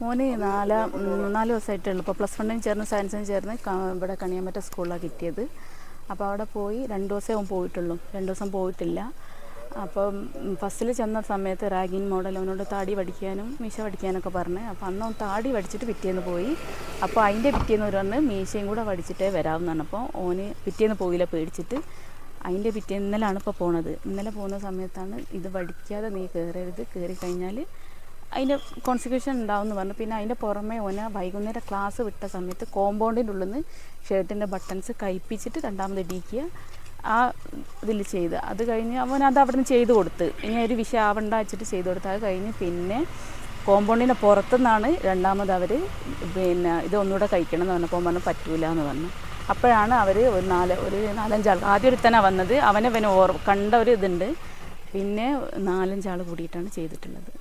മോന് നാല് നാല് ദിവസമായിട്ടുള്ളൂ ഇപ്പോൾ പ്ലസ് വണ്ണിന് ചേർന്ന് സയൻസിന് ചേർന്ന് ഇവിടെ കണിയാമ്പറ്റ സ്കൂളിലാണ് കിട്ടിയത്. അപ്പോൾ അവിടെ പോയി രണ്ട് ദിവസമേ അവൻ പോയിട്ടുള്ളൂ. രണ്ട് ദിവസം പോയിട്ടില്ല. അപ്പം ഫസ്റ്റിൽ ചെന്ന സമയത്ത് റാഗിൻ മോഡൽ അവനോട് താടി പഠിക്കാനും മീശ പഠിക്കാനൊക്കെ പറഞ്ഞ്. അപ്പോൾ അന്ന് അവൻ താടി പഠിച്ചിട്ട് പിറ്റേന്ന് പോയി. അപ്പോൾ അതിന്റെ പിറ്റേന്ന് ഒരു പറഞ്ഞ് മീശയും കൂടെ പഠിച്ചിട്ടേ വരാമെന്നാണ് അപ്പോൾ ഓന് പിറ്റേന്ന് പോയില്ല പേടിച്ചിട്ട്. അതിന്റെ പിറ്റേ ഇന്നലാണ് ഇപ്പോൾ പോണത്. ഇന്നലെ പോകുന്ന സമയത്താണ് ഇത് പഠിക്കാതെ നീ കയറരുത് കയറി കഴിഞ്ഞാൽ അതിന്റെ കോൺസിക്യൂഷൻ ഉണ്ടാവും എന്ന് പറഞ്ഞു. പിന്നെ അതിന്റെ പുറമെ ഓന വൈകുന്നേരം ക്ലാസ് വിട്ട സമയത്ത് കോമ്പൗണ്ടിന്റെ ഉള്ളിൽ നിന്ന് ഷർട്ടിന്റെ ബട്ടൺസ് കയ്പ്പിച്ചിട്ട് രണ്ടാമത് ഇടിക്കുക ആ ഇതിൽ ചെയ്ത്. അത് കഴിഞ്ഞ് അവൻ അത് അവിടെ നിന്ന് ചെയ്ത് കൊടുത്ത്. ഇനി ഒരു വിഷയം ആവണ്ട വെച്ചിട്ട് ചെയ്ത് കൊടുത്ത്. അത് കഴിഞ്ഞ് പിന്നെ കോമ്പൗണ്ടിന്റെ പുറത്തുനിന്നാണ് രണ്ടാമത് അവർ പിന്നെ ഇത് ഒന്നുകൂടെ കഴിക്കണം എന്ന് പറഞ്ഞപ്പോൾ പറഞ്ഞു പറ്റൂല എന്ന് പറഞ്ഞു. അപ്പോഴാണ് അവർ ഒരു നാല് ഒരു നാലഞ്ചാൾ ആദ്യം ഒരുത്തനാണ് വന്നത് അവനെ പിന്നെ ഓർ കണ്ട ഒരു ഇതുണ്ട്. പിന്നെ നാലഞ്ചാൾ കൂടിയിട്ടാണ് ചെയ്തിട്ടുള്ളത്.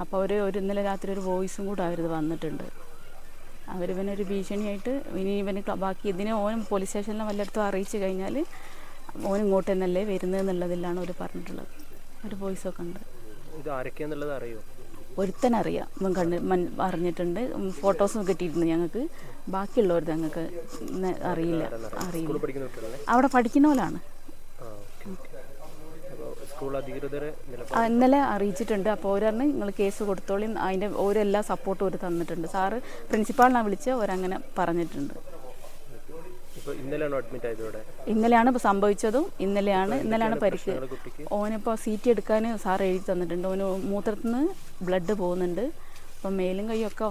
അപ്പോൾ അവർ ഒരു ഇന്നലെ രാത്രി ഒരു വോയിസും കൂടെ അവരിത് വന്നിട്ടുണ്ട്. അവരിവനൊരു ഭീഷണിയായിട്ട് ഇനി ഇവന് ബാക്കി ഇതിനെ ഓൻ പോലീസ് സ്റ്റേഷനിലും വല്ലയിടത്തും അറിയിച്ചു കഴിഞ്ഞാൽ ഓൻ ഇങ്ങോട്ട് തന്നല്ലേ വരുന്നത് എന്നുള്ളതിലാണ് അവർ പറഞ്ഞിട്ടുള്ളത്. ഒരു വോയിസ് ഒക്കെ ഉണ്ട്. ഇത് ആരൊക്കെയാന്നുള്ളത് അറിയോ? ഒരുത്തനറിയാം. ഇവൻ കണ്ട് മൻ അറിഞ്ഞിട്ടുണ്ട് ഫോട്ടോസും കിട്ടിയിട്ടുണ്ട് ഞങ്ങൾക്ക് ബാക്കിയുള്ളവർ ഞങ്ങൾക്ക് അറിയില്ല. അറിയില്ല. അവിടെ പഠിക്കുന്ന പോലാണ്. സ്കൂൾ അധികൃതരെ നിലപാട് ആ, ഇന്നലെ അറിയിച്ചിട്ടുണ്ട്. അപ്പോൾ ഓരോന്ന് നിങ്ങൾ കേസ് കൊടുത്തോളി. അതിന്റെ ഓരെല്ലാ സപ്പോർട്ടും ഒരു തന്നിട്ടുണ്ട്. സാറ് പ്രിൻസിപ്പാളിനെ വിളിച്ച് ഓരങ്ങനെ പറഞ്ഞിട്ടുണ്ട്. ഇപ്പോൾ ഇന്നലെയാണോ അഡ്മിറ്റ് ആയത് ഇവിടെ? ഇന്നലെയാണ് ഇപ്പോൾ സംഭവിച്ചതും. ഇന്നലെയാണ് ഇന്നലെയാണ് പരിക്ക്. നിങ്ങളുടെ കുട്ടിക്ക്? ഓനിപ്പോൾ സീറ്റ് എടുക്കാൻ സാർ എഴുതി തന്നിട്ടുണ്ട്. ഓന് മൂത്രത്തിൽ നിന്ന് ബ്ലഡ് പോകുന്നുണ്ട്. അപ്പം മേലും കൈയൊക്കെ